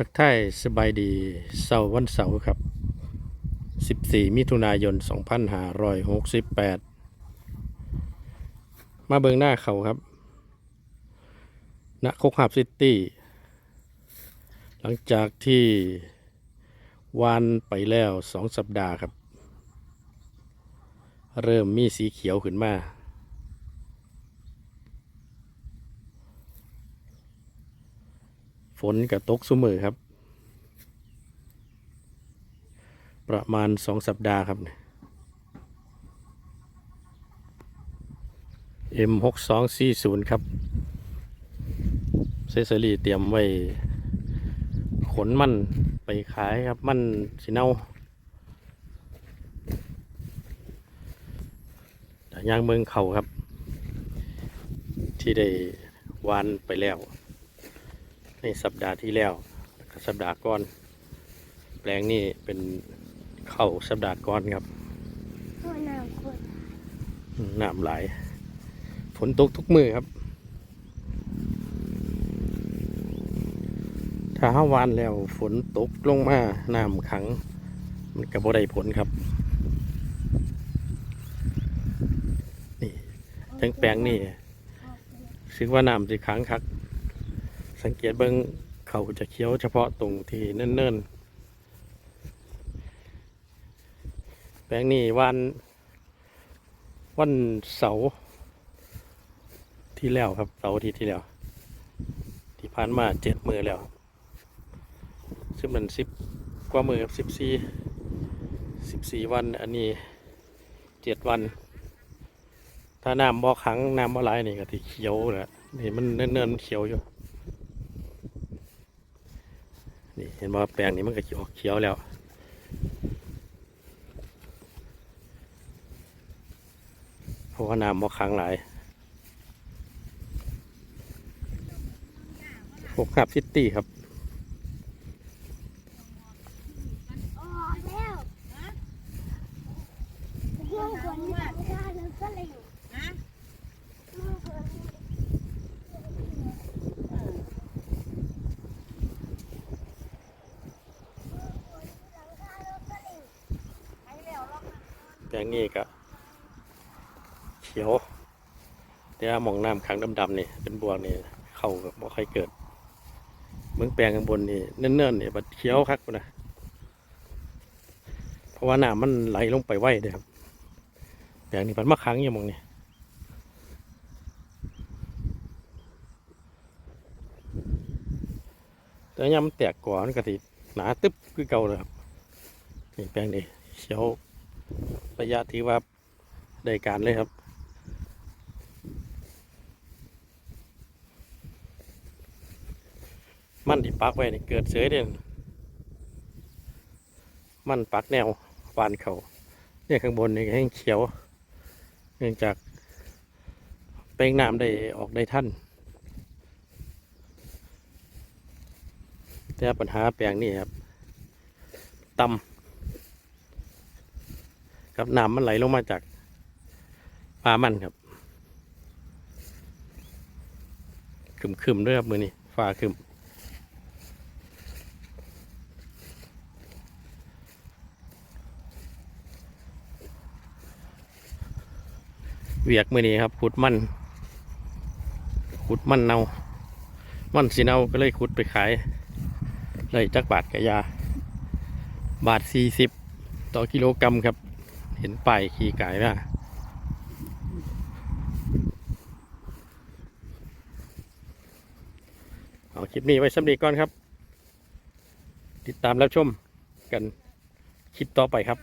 ทักทายสบายดีเสาร์วันเสาร์ครับ 14 มิถุนายน 2568 มาเบิงหน้าเขาครับณโคกหับซิตี้ หลังจากที่วานไปแล้วสองสัปดาห์ครับ เริ่มมีสีเขียวขึ้นมา ฝนกับตกสุมือครับ ประมาณสองสัปดาห์ครับ M หกสองสี่ศูนย์ครับเซซอรี่เตรียมไว้ ขนมันไปขายครับ มันสิเน่าแต่ย่างเมืองเขาครับ ที่ได้วานไปแล้ว ในสัปดาห์ที่แล้วแล้วก็สัปดาห์ก่อน แปลงนี้เป็นเข้าสัปดาห์ก่อนครับตัวน้ำคนอืมน้ำไหลายฝนตกทุกมือครับ ถ้าห้าวานแล้วฝนตกลงมาน้ำขัง มันก็บ่ได้ผลครับ นี่ทั้งแปลงนี่ซึกว่าน้ำสิขังคัก สังเกตเบิ้งเขาจะเคี้ยวเฉพาะตรงที่เนิ่นๆ แปลงนี้วันวันเสาร์ที่แล้วครับเสาร์ทิตย์ที่แล้ว ที่ผ่านมาเจ็ดมือแล้ว ซึ่งมันสิบกว่ามือครับสิบสี่สิบสี่วัน อันนี้เจ็ดวัน ถ้าน้ำบ่อขังน้ำบ่อไหลนี่ก็ที่เขียวแหละนี่มันเนิ่นๆมันเขียวอยู่ นี่เห็นว่าแปลงนี้มันก็ออกเขียวแล้วเพราะว่าน้ำบ่ขังหลายหกขับซิตี้ครับ ออกแล้วเรื่องคนที่ทำได้แล้วก็เลยอยู่ ฮะ เรื่องคน ไปแล้วลองนะ แปลงนี้ก็เขียวแต่ว่ามองน้ำขังดำๆนี่เป็นบวกนี่เขาก็บ่ค่อยเกิดเมืองแปลงข้างบนนี่เนิ่นๆนี่บัดเขียวคักนะเพราะว่าน้ำมันไหลลงไปไวเด้อครับแปลงนี้มันมาขังอยู่มองนี่แต่ยามมันแตกก่อนก็สิหนาตึ๊บคือเก่าเลยครับนี่แปลงนี้เขียว ระยะที่ว่าได้การเลยครับ มันที่ปักไว้นี่เกิดเสยเด่นมันปักแนววานเขาเนี่ยข้างบนนี่แห้งเขียว เนื่องจากเป้งน้ำได้ออกได้ท่านแต่ปัญหาแปลงนี่ครับต่ำ ครับน้ำมันไหลลงมาจากปลามันครับขึมขึมด้วยครับมือนี้ฟ้าขึมเวียกมือนี้ครับขุดมันขุดมันเนามันสีเนาก็เลยขุดไปขายเลยจักบาทกะยา บาทสี่สิบต่อกิโลกรัมครับ เห็นไปขี่ไก่ละเอาคลิปนี้ไว้สำเร็จก่อนครับ ติดตามรับชมกันคลิปต่อไปครับ